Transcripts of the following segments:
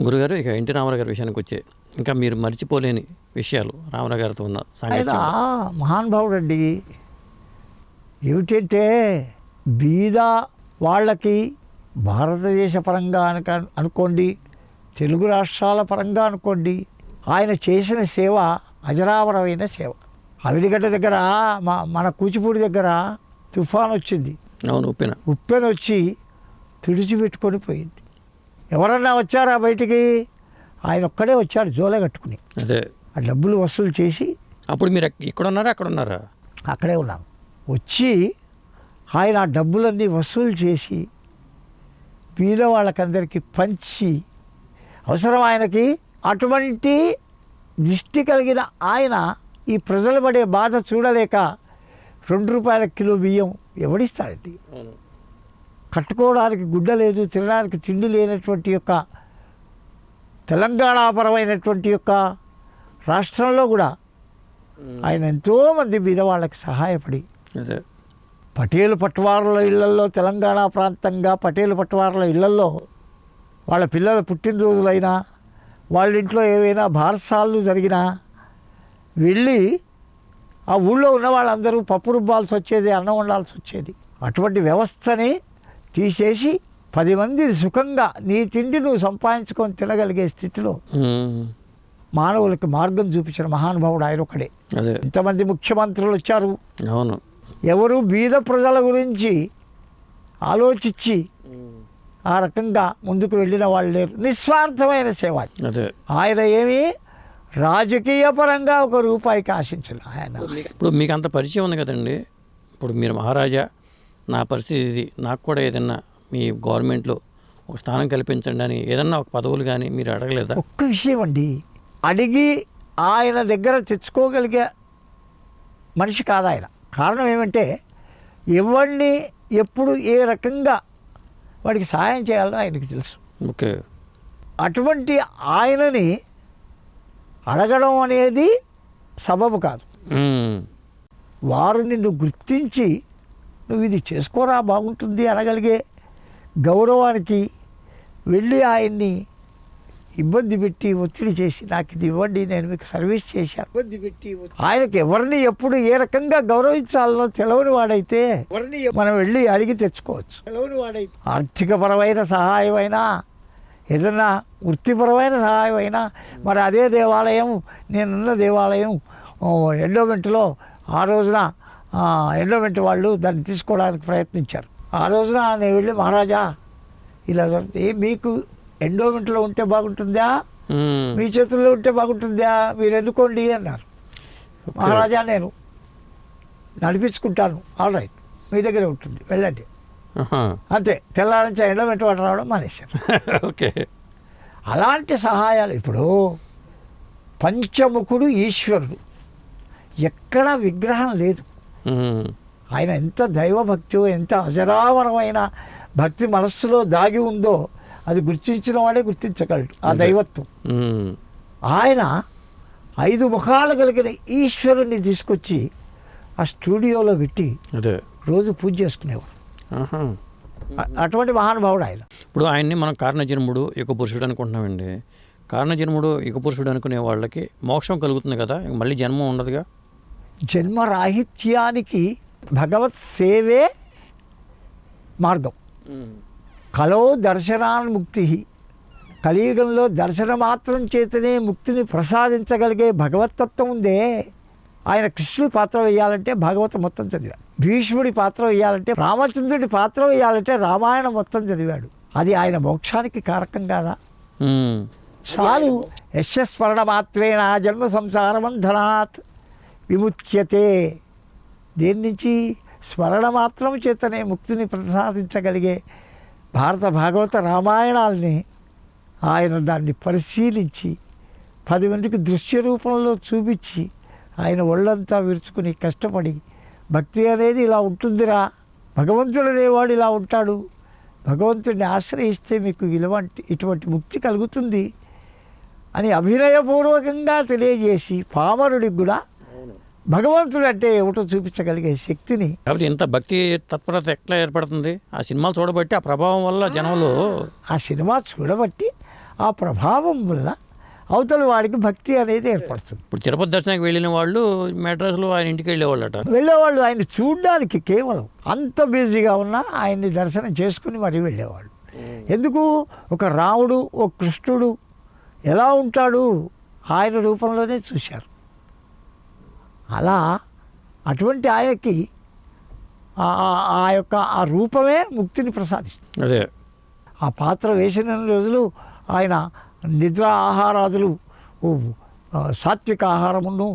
గురుగారు ఇక ఎన్టీ రామారావు గారి విషయానికి వచ్చే ఇంకా మీరు మర్చిపోలేని విషయాలు రామారావు గారితో ఉన్న సాంగత్యం మహానుభావుడు అండి ఏమిటంటే బీద వాళ్ళకి భారతదేశ పరంగా అనుక అనుకోండి తెలుగు రాష్ట్రాల పరంగా అనుకోండి ఆయన చేసిన సేవ అజరామరమైన సేవ. అవిడిగడ్డ దగ్గర మా మన కూచిపూడి దగ్గర తుఫాన్ వచ్చింది. అవును ఉప్పిన. ఉప్పెన వచ్చి తుడిచిపెట్టుకొని పోయింది. ఎవరన్నా వచ్చారా బయటికి? ఆయన ఒక్కడే వచ్చాడు జోలే కట్టుకుని. అదే. ఆ డబ్బులు వసూలు చేసి. అప్పుడు మీరు ఇక్కడ ఉన్నారా అక్కడ ఉన్నారా అక్కడే ఉన్నాను వచ్చి ఆయన ఆ డబ్బులన్నీ వసూలు చేసి బీద వాళ్ళకందరికీ పంచి అవసరం ఆయనకి అటువంటి దిష్టి కలిగిన ఆయన ఈ ప్రజలు పడే బాధ చూడలేక రెండు రూపాయల కిలో బియ్యం ఎవడిస్తాడండి? కట్టుకోవడానికి గుడ్డ లేదు తినడానికి తిండి లేనటువంటి యొక్క తెలంగాణపరమైనటువంటి యొక్క రాష్ట్రంలో కూడా ఆయన ఎంతోమంది బీద వాళ్ళకి సహాయపడి పటేలు పట్టువారుల ఇళ్ళల్లో తెలంగాణ ప్రాంతంగా పటేలు పట్టువారుల ఇళ్ళల్లో వాళ్ళ పిల్లల పుట్టినరోజులైనా వాళ్ళ ఇంట్లో ఏవైనా భారసాలు జరిగినా వెళ్ళి ఆ ఊళ్ళో ఉన్న వాళ్ళందరూ పప్పు రుబ్బాల్సి వచ్చేది అన్నం వండాల్సి వచ్చేది. అటువంటి వ్యవస్థని తీసేసి పది మంది సుఖంగా నీ తిండి నువ్వు సంపాదించుకొని తినగలిగే స్థితిలో. మానవులకు మార్గం చూపించిన మహానుభావుడు ఆయన ఒకడే ఇంతమంది ముఖ్యమంత్రులు వచ్చారు. అవును. ఎవరు బీద ప్రజల గురించి ఆలోచించి ఆ రకంగా ముందుకు వెళ్ళిన వాళ్ళు లేరు. నిస్వార్థమైన సేవ ఆయన ఏమి రాజకీయ పరంగా ఒక రూపాయికి ఆశించలే ఆయన. ఇప్పుడు మీకు అంత పరిచయం ఉంది కదండి. ఇప్పుడు మీరు మహారాజా నా పరిస్థితి ఇది. నాకు కూడా ఏదన్నా మీ గవర్నమెంట్లో ఒక స్థానం కల్పించండి అని ఏదన్నా ఒక పదవులు కానీ మీరు అడగలేదా? ఒక్క విషయం అండి. అడిగి ఆయన దగ్గర తెచ్చుకోగలిగే మనిషి కాదు ఆయన. కారణం ఏమంటే ఎవరిని ఎప్పుడు ఏ రకంగా వాడికి సహాయం చేయాలో ఆయనకి తెలుసు. ఓకే. అటువంటి ఆయనని అడగడం అనేది సబబు కాదు. వారు నిన్ను గుర్తించి నువ్వు ఇది చేసుకోరా బాగుంటుంది అనగలిగే గౌరవానికి వెళ్ళి ఆయన్ని ఇబ్బంది పెట్టి ఒత్తిడి చేసి నాకు ఇది ఇవ్వండి నేను మీకు సర్వీస్ చేశాను. ఇబ్బంది పెట్టి ఆయనకి ఎవరిని ఎప్పుడు ఏ రకంగా గౌరవించాలనో తెలవని వాడైతే మనం వెళ్ళి అడిగి తెచ్చుకోవచ్చు. తెలవని వాడైతే ఆర్థికపరమైన సహాయం అయినా ఏదన్నా వృత్తిపరమైన సహాయం అయినా మరి అదే దేవాలయం నేనున్న దేవాలయం ఎండోమెంట్లో ఆ రోజున ఎండోమెంట్ వాళ్ళు దాన్ని తీసుకోవడానికి ప్రయత్నించారు. ఆ రోజున నేను వెళ్ళి మహారాజా ఇలా. ఏ మీకు ఎండోమెంట్లో ఉంటే బాగుంటుందా. మీ చేతుల్లో ఉంటే బాగుంటుందా? మీరు ఎన్నుకోండి అన్నారు. మహారాజా నేను నడిపించుకుంటాను. ఆల్ రైట్ మీ దగ్గరే ఉంటుంది. వెళ్ళండి. అంతే. తెల్లారించి ఎండోమెంట్ వాటర్ రావడం మానేశారు. ఓకే. అలాంటి సహాయాలు ఇప్పుడు పంచముఖుడు ఈశ్వరుడు. ఎక్కడ విగ్రహం లేదు. ఆయన ఎంత దైవభక్తో ఎంత అజరావరమైన భక్తి మనస్సులో దాగి ఉందో అది గుర్తించిన వాడే గుర్తించగలడు ఆ దైవత్వం. ఆయన ఐదు ముఖాలు కలిగిన ఈశ్వరుని తీసుకొచ్చి ఆ స్టూడియోలో పెట్టి అదే. రోజు పూజ చేసుకునేవారు అటువంటి మహానుభావుడు ఆయన. ఇప్పుడు ఆయన్ని మనం కారణజన్ముడు యుగ పురుషుడు అనుకుంటున్నామండి. కారణజన్ముడు యుగ పురుషుడు అనుకునే వాళ్ళకి మోక్షం కలుగుతుంది కదా మళ్ళీ జన్మ ఉండదుగా? జన్మరాహిత్యానికి భగవత్ సేవే మార్గం. కలో దర్శనాన్ముక్తి కలియుగంలో దర్శన మాత్రం చేతనే ముక్తిని ప్రసాదించగలిగే భగవతత్వం ఉందే. ఆయన కృష్ణుడి పాత్ర వేయాలంటే భాగవతం మొత్తం చదివాడు. భీష్ముడి పాత్ర వేయాలంటే రామచంద్రుడి పాత్ర వేయాలంటే రామాయణం మొత్తం చదివాడు. అది ఆయన మోక్షానికి కారకం కాదా. చాలు. యశస్మరణ మాత్రేణ జన్మ సంసారబంధనాత్ విముచ్యతే. దేని నుంచి? స్మరణ మాత్రం చేతనే ముక్తిని ప్రసాదించగలిగే భారత భాగవత రామాయణాల్ని ఆయన దాన్ని పరిశీలించి పది మందికి దృశ్య రూపంలో చూపించి ఆయన ఒళ్ళంతా విరుచుకుని కష్టపడి భక్తి అనేది ఇలా ఉంటుందిరా. భగవంతుడు అనేవాడు ఇలా ఉంటాడు. భగవంతుడిని ఆశ్రయిస్తే మీకు ఇలాంటి ఇటువంటి ముక్తి కలుగుతుంది అని అభినయపూర్వకంగా తెలియజేసి పామరుడికి కూడా భగవంతుడు అంటే ఏమిటో చూపించగలిగే శక్తిని కాబట్టి ఇంత భక్తి తత్పరత ఎట్లా ఏర్పడుతుంది? ఆ సినిమాలు చూడబట్టి ఆ ప్రభావం వల్ల జనంలో ఆ సినిమా చూడబట్టి ఆ ప్రభావం వల్ల అవతల వాడికి భక్తి అనేది ఏర్పడుతుంది. ఇప్పుడు తిరుపతి దర్శనానికి వెళ్ళిన వాళ్ళు మెడ్రాస్లో ఆయన ఇంటికి వెళ్ళేవాళ్ళట. వెళ్ళేవాళ్ళు ఆయన చూడడానికి కేవలం అంత బిజీగా ఉన్నా ఆయన్ని దర్శనం చేసుకుని మరీ వెళ్ళేవాళ్ళు. ఎందుకు? ఒక రాముడు ఒక కృష్ణుడు ఎలా ఉంటాడు? ఆయన రూపంలోనే చూశారు. అలా అటువంటి ఆయనకి ఆ- యొక్క ఆ రూపమే ముక్తిని ప్రసాదిస్తుంది. అదే. ఆ పాత్ర వేసిన రోజులు ఆయన నిద్ర ఆహారాదులు సాత్విక ఆహారమును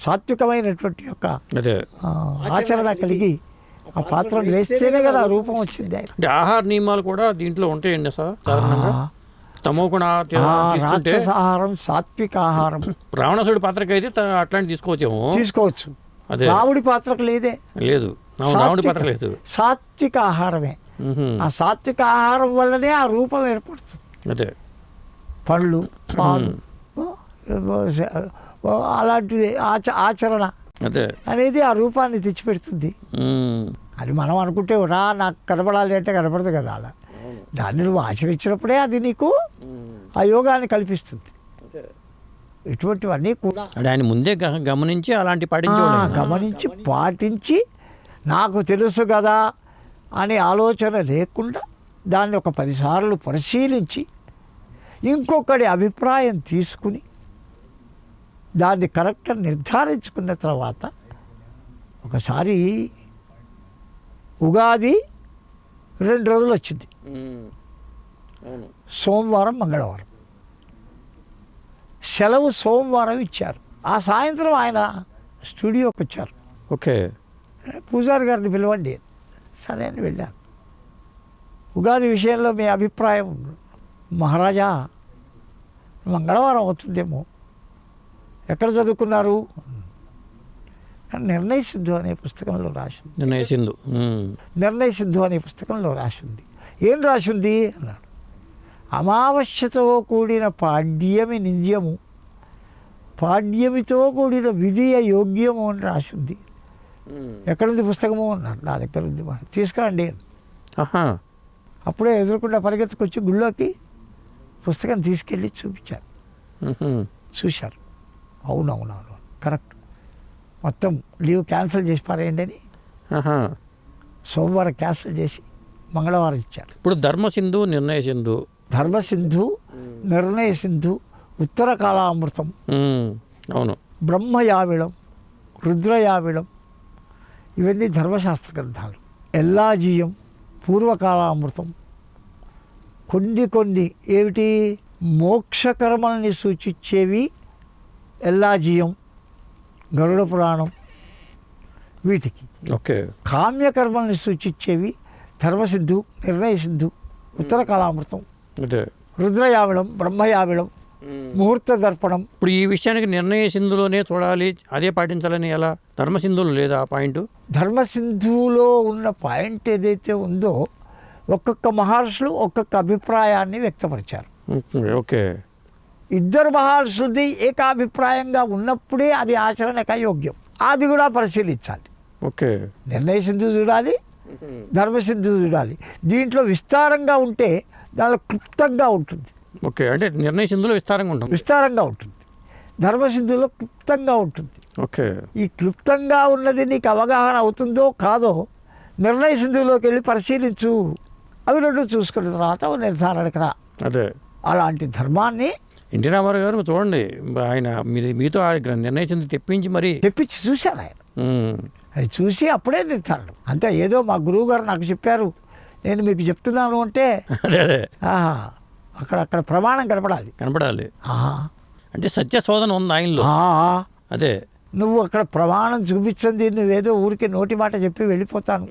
సాత్వికమైనటువంటి యొక్క ఆచరణ కలిగి ఆ పాత్రను వేస్తేనే కదా ఆ రూపం వచ్చింది ఆహార నియమాలు కూడా దీంట్లో ఉంటాయండి సార్ సాధారణంగా? తమో తీసుకుంటే ఆహారం సాత్విక ఆహారం రావణాసుడి పాత్రకి అయితే అట్లాంటి తీసుకోవచ్చేమో. తీసుకోవచ్చు. అదే. రాముడి పాత్రకు లేదే. లేదు. రావణుడి పాత్ర లేదు. సాత్విక ఆహారమే. ఆ సాత్విక ఆహారం వల్లనే ఆ రూపం ఏర్పడుతుంది. అదే. పళ్ళు పాలు అలాంటిది ఆచ ఆచరణ అదే. అనేది ఆ రూపాన్ని తెచ్చిపెడుతుంది. అది మనం అనుకుంటే రా నాకు కనపడాలి అంటే కనపడదు కదా అలా. దాన్ని నువ్వు ఆచరించినప్పుడే అది నీకు ఆ యోగాన్ని కల్పిస్తుంది. ఇటువంటివన్నీ కూడా ఆయన ముందే గమనించి అలాంటి ఆయన. గమనించి పాటించి నాకు తెలుసు కదా అనే ఆలోచన లేకుండా దాన్ని ఒక పదిసార్లు పరిశీలించి ఇంకొకటి అభిప్రాయం తీసుకుని దాన్ని కరెక్ట్ నిర్ధారించుకున్న తర్వాత ఒకసారి ఉగాది రెండు రోజులు వచ్చింది. సోమవారం మంగళవారం. సెలవు సోమవారం ఇచ్చారు. ఆ సాయంత్రం ఆయన స్టూడియోకి వచ్చారు. ఓకే. పూజారి గారిని పిలవండి. సరే అని వెళ్ళాను ఉగాది విషయంలో మీ అభిప్రాయం మహారాజా మంగళవారం అవుతుందేమో. ఎక్కడ చదువుకున్నారు? నిర్ణయ సిద్ధు అనే పుస్తకంలో రాసింది. నిర్ణయ సింధు. నిర్ణయ సిద్ధు అనే పుస్తకంలో రాసింది. ఏం రాసింది? అన్నాడు అమావాస్యతో కూడిన పాడ్యమి నింద్యము పాడ్యమితో కూడిన విధియ యోగ్యము అని రాసింది. ఎక్కడుంది పుస్తకము? అన్నాడు నా దగ్గర ఉంది మరి. తీసుకురండి అప్పుడే ఎదురుకుండా పరిగెత్తుకొచ్చి గుళ్ళోకి పుస్తకం తీసుకెళ్ళి చూపించారు. చూశారు. అవునవునవును. కరెక్ట్. మొత్తం లీవ్ క్యాన్సిల్ చేసి పారేయండి అని సోమవారం క్యాన్సిల్ చేసి మంగళవారం ఇచ్చారు. ఇప్పుడు ధర్మ సింధు నిర్ణయ సింధు ధర్మసింధు నిర్ణయ సింధు ఉత్తర కాలామృతం. అవును. బ్రహ్మయావిళం రుద్రయావిళం ఇవన్నీ ధర్మశాస్త్ర గ్రంథాలు. ఎల్లాజీయం పూర్వకాలామృతం. కొన్ని కొన్ని ఏమిటి? మోక్షకర్మల్ని సూచించేవి ఎల్లాజీయం గరుడ పురాణం వీటికి. ఓకే. కామ్యకర్మల్ని సూచించేవి ధర్మసింధు నిర్ణయ సింధు ఉత్తర కాలామృతం. అదే. రుద్రయావిళం బ్రహ్మయావిళం ముహూర్త దర్పణం. ఇప్పుడు ఈ విషయానికి నిర్ణయ సింధులోనే చూడాలి అదే పాటించాలని ఎలా? ధర్మ సింధులు లేదా ఆ పాయింట్? ధర్మసింధువులో ఉన్న పాయింట్ ఏదైతే ఉందో ఒక్కొక్క మహర్షులు ఒక్కొక్క అభిప్రాయాన్ని వ్యక్తపరిచారు. ఓకే ఇద్దరు మహర్షులది ఏకాభిప్రాయంగా ఉన్నప్పుడే అది ఆచరణక యోగ్యం. అది కూడా పరిశీలించాలి. ఓకే. నిర్ణయ సింధు చూడాలి ధర్మసింధు చూడాలి. దీంట్లో విస్తారంగా ఉంటే దానిలో క్లుప్తంగా ఉంటుంది. ఓకే అంటే నిర్ణయ సింధులో విస్తారంగా ఉంటాం విస్తారంగా ఉంటుంది. ధర్మసింధులో క్లుప్తంగా ఉంటుంది. ఓకే. ఈ క్లుప్తంగా ఉన్నది నీకు అవగాహన అవుతుందో కాదో నిర్ణయ సింధువులోకి వెళ్ళి పరిశీలించు. అవి రెండు చూసుకున్న తర్వాత నిర్ధారణకు రా. అదే. అలాంటి ధర్మాన్ని ఎన్టీ రామారావు గారు చూడండి ఆయన మీరు మీతో నిర్ణయ సింధు తెప్పించి మరి తెప్పించి చూశాను ఆయన. అది చూసి అప్పుడే నిర్ధారణ. అంతే ఏదో మా గురువు గారు నాకు చెప్పారు. నేను మీకు చెప్తున్నాను అంటే అదే అదే. ఆహా, అక్కడ అక్కడ ప్రమాణం కనపడాలి. కనపడాలి. అంటే సత్య శోధన ఉంది ఆయనలో. అదే. నువ్వు అక్కడ ప్రమాణం చూపించింది నువ్వేదో ఊరికి నోటి మాట చెప్పి వెళ్ళిపోతాను.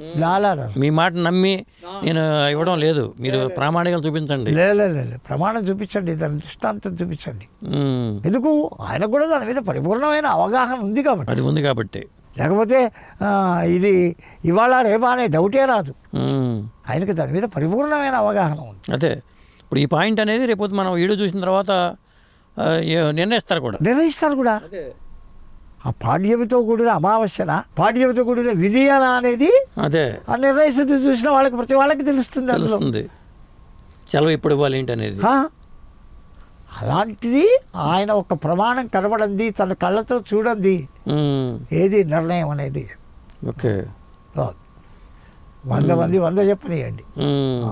మీ మాట నమ్మి నేను ఇవ్వడం లేదు. మీరు ప్రామాణికలు చూపించండి. లే లే, లే, లే. ప్రమాణం చూపించండి దాని దృష్టాంతం చూపించండి. ఎందుకు? ఆయన కూడా దాని మీద పరిపూర్ణమైన అవగాహన ఉంది కాబట్టి. అది ఉంది కాబట్టి. లేకపోతే ఇది ఇవాళ రేపా అనే డౌటే రాదు. ఆయనకి దాని మీద పరిపూర్ణమైన అవగాహన ఉంది. అదే. ఇప్పుడు ఈ పాయింట్ అనేది రేపు మనం వీడియో చూసిన తర్వాత నిర్ణయిస్తారు కూడా. నిర్వహిస్తారు కూడా. ఆ పాడ్యమితో కూడిన అమావాస్యన పాడ్యమితో కూడిన విధియన అనేది అదే. ఆ నిర్ణయిస్తుంది చూసిన వాళ్ళకి ప్రతి వాళ్ళకి తెలుస్తుంది తెలుస్తుంది. సెలవు ఎప్పుడు ఇవ్వాలి ఏంటి అనేది ఆ? అలాంటిది ఆయన ఒక ప్రమాణం కనబడింది తన కళ్ళతో చూడండి ఏది నిర్ణయం అనేది? ఓకే. వంద మంది వంద చెప్పనియండి.